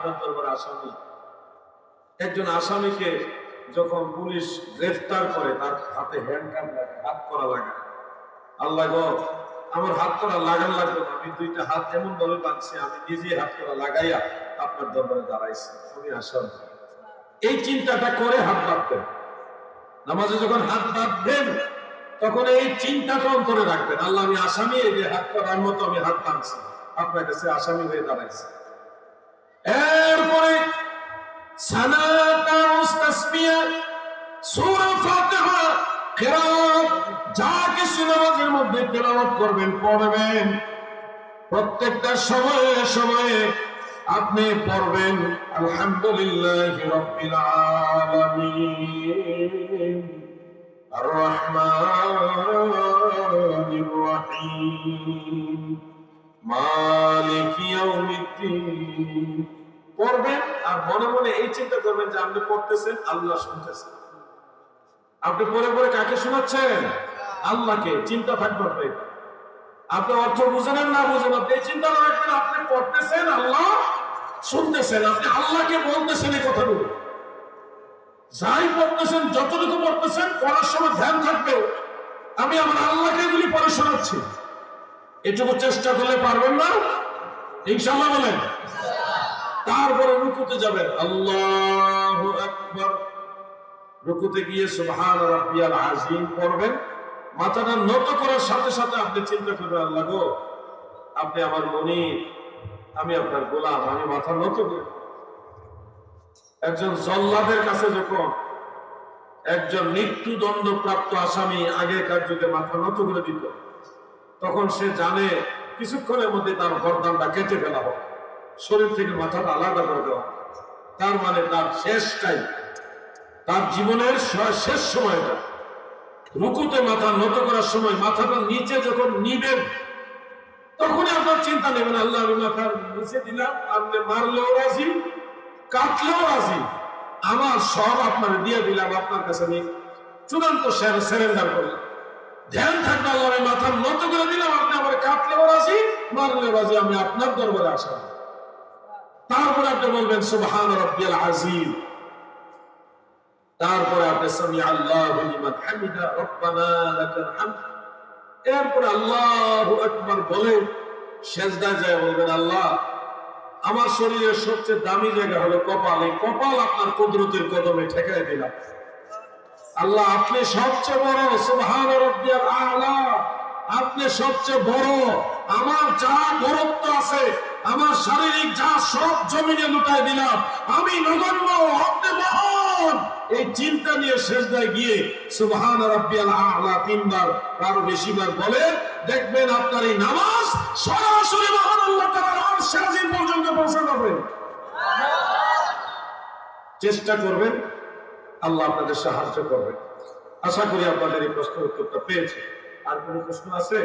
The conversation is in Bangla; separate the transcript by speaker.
Speaker 1: আপনার দরবারে আসামি। একজন আসামিকে যখন পুলিশ গ্রেফতার করে, তার হাতে হ্যান্ডকাম লাগে, হাত করা লাগে। আল্লাহ আমার হাত করা লাগান লাগবে আমি দুইটা হাত এমন ভাবে বাঁধছি, আমি নিজে হাত করা লাগাইয়া আপনার দরবারে দাঁড়াইছি। আমি আসামি এই চিন্তাটা করে হাত বাঁধতেন নামাজে যখন হাত বাঁধবেন, তখন এই চিন্তাটা অন্তরে রাখবেন। আল্লাহ, আমি আসামি, এই যে হাত করার মতো আমি হাত টানছি আপনার কাছে আসামি হয়ে দাঁড়াইছি। এরপরে যা কিছু নামাজের মধ্যে তেলাওয়াত করবেন, পড়বেন। প্রত্যেকটা সময়ে সময়ে আপনি পড়বেন, আলহামদুলিল্লাহ রাব্বিল আলামিন। আর রহমানির রহিম। মালিক পড়বেন আর মনে মনে এই চিন্তা করবেন যে আপনি পড়তেছেন, আল্লাহ শুনতেছেন। আপনি পরে পরে কাকে শোনাচ্ছেন? আল্লাহকে, চিন্তা থাকবে আপনি অর্থ বুঝেন না বুঝেন, আপনি রাখবেন আপনি পড়তেছেন, আল্লাহ শুনতেছেন। আপনি আল্লাহকে বলতেছেন এই কথাগুলো। যাই পড়তেছেন, যতটুকু পড়তেছেন, পড়ার সময় ধ্যান থাকবে। আমি আমার আল্লাহকে এগুলি পড়ে শোনাচ্ছি। এটুকু চেষ্টা করলে পারবেন না? ইনশাল্লাহ বলেন। তারপরে রুকুতে যাবেন। আল্লাহ আকবার। রুকুতে গিয়ে সুবহান রাব্বিয়াল পড়বেন। মাথাটা নত করার সাথে সাথে আপনি চিন্তা করবেন, আল্লাহ গো, আপনি আমার মনি আমি আপনার গোলাম, আমি মাথা নত করি। একজন জল্লাদের কাছে যখন একজন মৃত্যুদণ্ড প্রাপ্ত আসামি আগেকার যুগে মাথা নত করে দিত তখন সে জানে কিছুক্ষণের মধ্যে তার গরদানটা কেটে ফেলা হবে। শরীর থেকে মাথাটা আলাদা করে দেওয়া তার মানে তার শেষ টাইম। তার জীবনের শেষ সময়টা। রুকুতে মাথা নত করার সময় মাথাটা নিচে যখন নিবেন, তখনই আপনার চিন্তা নেবেন, আল্লাহ আমি মাথা নিচে দিলাম, আপনি মারলেও রাজি, কাটলেও রাজি। আমার সব আপনার দিয়ে দিলাম, আপনার কাছে আমি চূড়ান্ত সেরেন্ডার করলাম। ধ্যান থাকবে আল্লাহ আমি মাথা নত করে দিলাম আপনি আমার কাটলেও রাজি মারলেও রাজি, আমি আপনার দরবারে আসা। তারপরে আপনি বলবেন, সুবহান রাব্বিয়াল আযীম। তারপরে আপনি সামি আল্লাহু লিমান হামিদা, রব্বানা লাকাল হামদ। এরপরে আল্লাহু আকবার বলে সেজদায় যায়, বলবেন, আল্লাহ, আমার শরীরের সবচেয়ে দামি জায়গা হলো কপাল। এই কপাল আপনার কুদরতের কদমে ঠেকাই দিলাম। আল্লাহ, আপনি সবচেয়ে বড়, সুবহান রাব্বিয়াল আপনি সবচেয়ে বড়। আমার যা বরত্ব আছে, আমার শারীরিক যা সব জমিনে লুটাই দিলাম, আমি নগণ্য, আপনি মহান। এই চিন্তা নিয়ে শেষদায় গিয়ে সুবহান রাব্বিয়াল আলা তিনবার, আরও বেশিবার বলে, দেখবেন আপনার এই নামাজ সরাসরি মহান আল্লাহ তাআলার আরশ পর্যন্ত পৌঁছে যাবে চেষ্টা করবেন আল্লাহ আপনাদের সাহায্য করবে। আশা করি আপনাদের এই প্রশ্নের উত্তরটা পেয়েছে আর কোনো প্রশ্ন আছে?